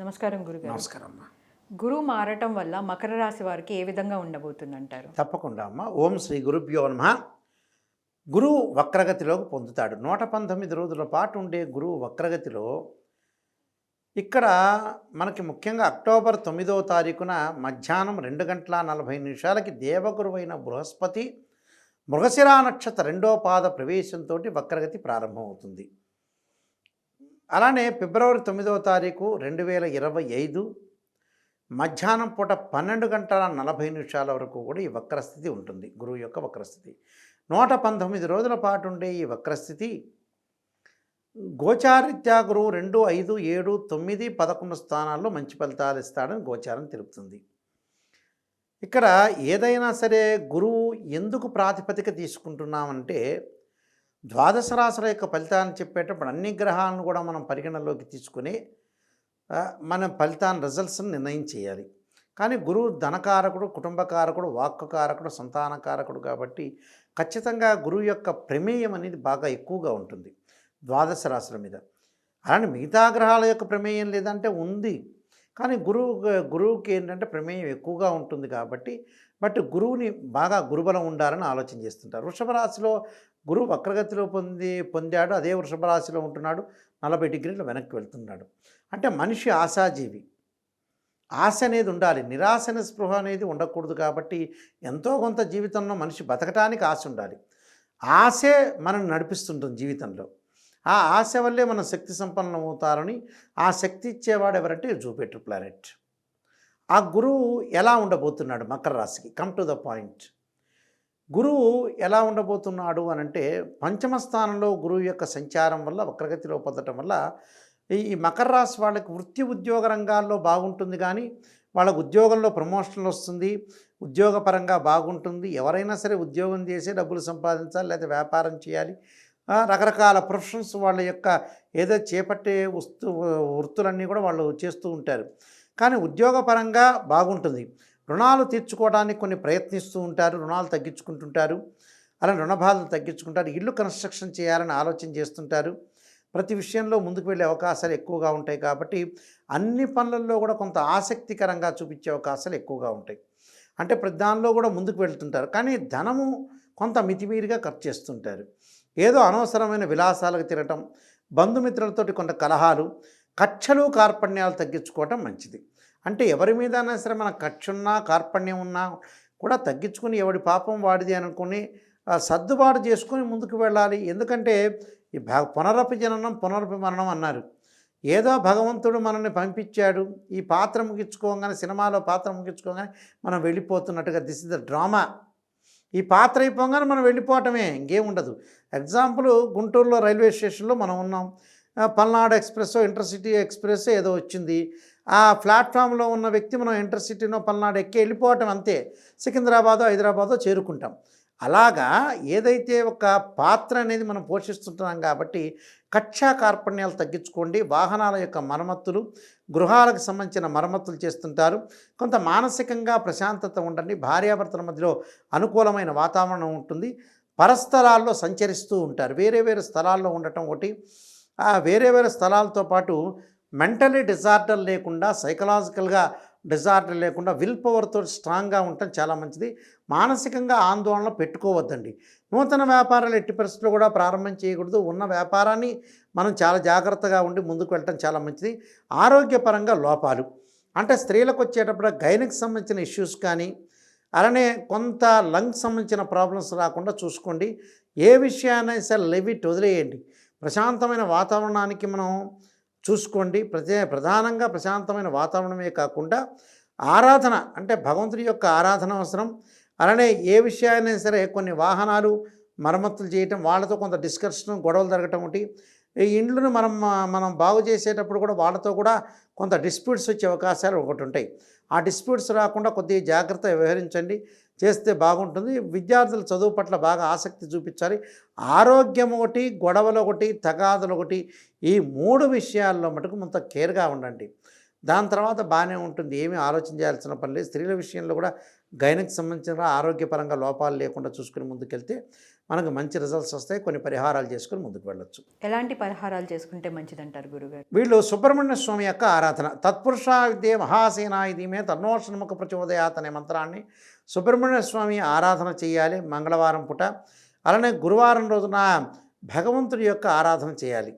నమస్కారం గురుగారు. నమస్కారం అమ్మా గురువు మారటం వల్ల మకర రాశి వారికి ఏ విధంగా ఉండబోతుందంటారు? తప్పకుండా అమ్మ. ఓం శ్రీ గురుభ్యో నమ. గురువు వక్రగతిలోకి పొందుతాడు. నూట పంతొమ్మిది రోజుల పాటు ఉండే గురువు వక్రగతిలో ఇక్కడ మనకి ముఖ్యంగా అక్టోబర్ తొమ్మిదవ తారీఖున మధ్యాహ్నం రెండు గంటల నలభై నిమిషాలకి దేవగురువైన బృహస్పతి మృగశిరా నక్షత్ర రెండో పాద ప్రవేశంతో వక్రగతి ప్రారంభమవుతుంది. అలానే ఫిబ్రవరి తొమ్మిదవ తారీఖు రెండు వేల ఇరవై ఐదు మధ్యాహ్నం పూట పన్నెండు గంటల నలభై నిమిషాల వరకు కూడా ఈ వక్రస్థితి ఉంటుంది గురువు యొక్క వక్రస్థితి. నూట పంతొమ్మిది రోజుల పాటు ఉండే ఈ వక్రస్థితి గోచారిత్యా గురువు రెండు ఐదు ఏడు తొమ్మిది పదకొండు స్థానాల్లో మంచి ఫలితాలు ఇస్తాడని గోచారం తెలుపుతుంది. ఇక్కడ ఏదైనా సరే గురువు ఎందుకు ప్రాతిపదిక తీసుకుంటున్నామంటే ద్వాదశ రాశుల యొక్క ఫలితాన్ని చెప్పేటప్పుడు అన్ని గ్రహాలను కూడా మనం పరిగణలోకి తీసుకుని మనం మన ఫలితాన్ని రిజల్ట్స్ని నిర్ణయం చేయాలి. కానీ గురువు ధనకారకుడు కుటుంబకారకుడు వాక్కుకారకుడు సంతానకారకుడు కాబట్టి ఖచ్చితంగా గురువు యొక్క ప్రమేయం అనేది బాగా ఎక్కువగా ఉంటుంది ద్వాదశ రాశుల మీద. అలానే మిగతా గ్రహాల యొక్క ప్రమేయం లేదంటే ఉంది. కానీ గురువు గురువుకి ఏంటంటే ప్రమేయం ఎక్కువగా ఉంటుంది కాబట్టి బట్ గురువుని బాగా గురుబలం ఉండాలని ఆలోచన చేస్తుంటారు. వృషభ రాశిలో గురువు వక్రగతిలో పొంది పొందాడు అదే వృషభ రాశిలో ఉంటున్నాడు నలభై డిగ్రీలు వెనక్కి వెళ్తున్నాడు. అంటే మనిషి ఆశాజీవి. ఆశ అనేది ఉండాలి. నిరాశన స్పృహ అనేది ఉండకూడదు కాబట్టి ఎంతో కొంత జీవితంలో మనిషి బతకటానికి ఆశ ఉండాలి. ఆశే మనం నడిపిస్తుంటుంది జీవితంలో. ఆ ఆశ వల్లే మనం శక్తి సంపన్నం అవుతారని ఆ శక్తి ఇచ్చేవాడు ఎవరంటే జూపిటర్ ప్లానెట్. ఆ గురువు ఎలా ఉండబోతున్నాడు మకర రాశికి? Come to the point. గురువు ఎలా ఉండబోతున్నాడు అని అంటే పంచమ స్థానంలో గురువు యొక్క సంచారం వల్ల వక్రగతిలో పొందటం వల్ల ఈ మకర రాశి వాళ్ళకి వృత్తి ఉద్యోగ రంగాల్లో బాగుంటుంది కానీ వాళ్ళకు ఉద్యోగంలో ప్రమోషన్లు వస్తుంది ఉద్యోగపరంగా బాగుంటుంది. ఎవరైనా సరే ఉద్యోగం చేసి డబ్బులు సంపాదించాలి లేదా వ్యాపారం చేయాలి రకరకాల ప్రొఫెషన్స్ వాళ్ళ యొక్క ఏదో చేపట్టే వస్తు వృత్తులన్నీ కూడా వాళ్ళు చేస్తూ ఉంటారు. కానీ ఉద్యోగపరంగా బాగుంటుంది. రుణాలు తీర్చుకోవడానికి కొన్ని ప్రయత్నిస్తూ ఉంటారు రుణాలు తగ్గించుకుంటుంటారు అలా రుణ బాధలు తగ్గించుకుంటారు ఇల్లు కన్స్ట్రక్షన్ చేయాలని ఆలోచన చేస్తుంటారు. ప్రతి విషయంలో ముందుకు వెళ్ళే అవకాశాలు ఎక్కువగా ఉంటాయి కాబట్టి అన్ని పనులలో కూడా కొంత ఆసక్తికరంగా చూపించే అవకాశాలు ఎక్కువగా ఉంటాయి. అంటే ప్రతి దానిలో కూడా ముందుకు వెళ్తుంటారు. కానీ ధనము కొంత మితిమీరిగా ఖర్చు చేస్తుంటారు. ఏదో అనవసరమైన విలాసాలకు తిరగటం బంధుమిత్రులతోటి కొంత కలహాలు కక్షలు కార్పణ్యాలు తగ్గించుకోవటం మంచిది. అంటే ఎవరి మీద సరే మన కక్షున్నా కార్పణ్యం ఉన్నా కూడా తగ్గించుకుని ఎవడి పాపం వాడిది అనుకుని సర్దుబాటు చేసుకుని ముందుకు వెళ్ళాలి. ఎందుకంటే ఈ పునరపి జననం పునరపి మరణం అన్నారు. ఏదో భగవంతుడు మనల్ని పంపించాడు. ఈ పాత్ర ముగించుకోగానే సినిమాలో పాత్ర ముగించుకోగానే మనం వెళ్ళిపోతున్నట్టుగా దిస్ ఇస్ ద డ్రామా. ఈ పాత్ర అయిపోగానే మనం వెళ్ళిపోవటమే ఇంకేం ఉండదు. ఎగ్జాంపుల్ గుంటూరులో రైల్వే స్టేషన్లో మనం ఉన్నాం. పల్నాడు ఎక్స్ప్రెస్ ఇంటర్సిటీ ఎక్స్ప్రెస్ ఏదో వచ్చింది. ఆ ప్లాట్ఫామ్లో ఉన్న వ్యక్తి మనం ఇంటర్సిటీనో పల్నాడు ఎక్కి వెళ్ళిపోవటం అంతే. సికింద్రాబాదో హైదరాబాదో చేరుకుంటాం. అలాగా ఏదైతే ఒక పాత్ర అనేది మనం పోషిస్తుంటున్నాం కాబట్టి కక్షా కార్పణ్యాలు తగ్గించుకోండి వాహనాల యొక్క మరమ్మతులు గృహాలకు సంబంధించిన మరమ్మతులు చేస్తుంటారు. కొంత మానసికంగా ప్రశాంతత ఉండండి భార్యాభర్తల మధ్యలో అనుకూలమైన వాతావరణం ఉంటుంది. పరస్థలాల్లో సంచరిస్తూ ఉంటారు. వేరే వేరే స్థలాల్లో ఉండటం ఒకటి. ఆ వేరే వేరే స్థలాలతో పాటు మెంటలీ డిజార్డర్ లేకుండా సైకలాజికల్గా డిజార్డర్ లేకుండా విల్ పవర్తో స్ట్రాంగ్గా ఉండటం చాలా మంచిది. మానసికంగా ఆందోళన పెట్టుకోవద్దండి. నూతన వ్యాపారాలు ఎట్టి పరిస్థితుల్లో కూడా ప్రారంభం చేయకూడదు. ఉన్న వ్యాపారాన్ని మనం చాలా జాగ్రత్తగా ఉండి ముందుకు వెళ్ళటం చాలా మంచిది. ఆరోగ్యపరంగా లోపాలు. అంటే స్త్రీలకు వచ్చేటప్పుడు గైనకు సంబంధించిన ఇష్యూస్ కానీ అలానే కొంత లంగ్స్ సంబంధించిన ప్రాబ్లమ్స్ రాకుండా చూసుకోండి. ఏ విషయాన్ని సరే లెవిట్ వదిలేయండి. ప్రశాంతమైన వాతావరణానికి మనం చూసుకోండి. ప్రతి ప్రధానంగా ప్రశాంతమైన వాతావరణమే కాకుండా ఆరాధన అంటే భగవంతుడి యొక్క ఆరాధన అవసరం. అలానే ఏ విషయాన్ని సరే కొన్ని వాహనాలు మరమ్మతులు చేయటం వాళ్ళతో కొంత డిస్కషన్ గొడవలు జరగటం ఒకటి. ఈ ఇండ్లను మనం మనం బాగు చేసేటప్పుడు కూడా వాళ్ళతో కూడా కొంత డిస్ప్యూట్స్ వచ్చే అవకాశాలు ఒకటి ఉంటాయి. ఆ డిస్ప్యూట్స్ రాకుండా కొద్దిగా జాగ్రత్త వ్యవహరించండి. చేస్తే బాగుంటుంది. విద్యార్థులు చదువు పట్ల బాగా ఆసక్తి చూపించాలి. ఆరోగ్యం ఒకటి గొడవలు ఒకటి తగాదులు ఒకటి ఈ మూడు విషయాల్లో మటుకు కొంత కేర్గా ఉండండి. దాని తర్వాత బాగానే ఉంటుంది. ఏమీ ఆలోచన చేయాల్సిన పని లేదు. స్త్రీల విషయంలో కూడా గైనకు సంబంధించిన ఆరోగ్యపరంగా లోపాలు లేకుండా చూసుకుని ముందుకెళ్తే మనకు మంచి రిజల్ట్స్ వస్తాయి. కొన్ని పరిహారాలు చేసుకొని ముందుకు వెళ్ళొచ్చు. ఎలాంటి పరిహారాలు చేసుకుంటే మంచిదంటారు గురుగారు? వీళ్ళు సుబ్రహ్మణ్య స్వామి యొక్క ఆరాధన. తత్పురుష విద్యే మహాసేనా ఇదిమే తన్నోషణముఖ ప్రచోదయాత్ అనే మంత్రాన్ని సుబ్రహ్మణ్య స్వామి ఆరాధన చేయాలి మంగళవారం పూట. అలానే గురువారం రోజున భగవంతుడి యొక్క ఆరాధన చేయాలి.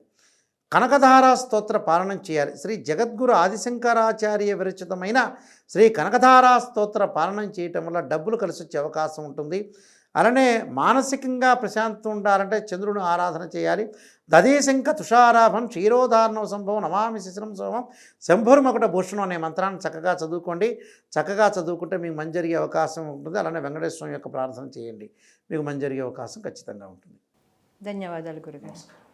కనకధారా స్తోత్ర పారాయణం చేయాలి. శ్రీ జగద్గురు ఆదిశంకరాచార్య విరచితమైన శ్రీ కనకధారా స్తోత్ర పారాయణం చేయటం వల్ల డబ్బులు కలిసి వచ్చే అవకాశం ఉంటుంది. అలానే మానసికంగా ప్రశాంతం ఉండాలంటే చంద్రుని ఆరాధన చేయాలి. దదేశంక తుషారాభం క్షీరోధారణం సంభవం నమామి శిశిరం సోమం శంభుర్మకుట భూషణం అనే మంత్రాన్ని చక్కగా చదువుకోండి. చక్కగా చదువుకుంటే మీకు మంచి జరిగే అవకాశం ఉంటుంది. అలానే వెంకటేశ్వర స్వామి యొక్క ప్రార్థన చేయండి. మీకు మంచి జరిగే అవకాశం ఖచ్చితంగా ఉంటుంది. ధన్యవాదాలు గురుగారు.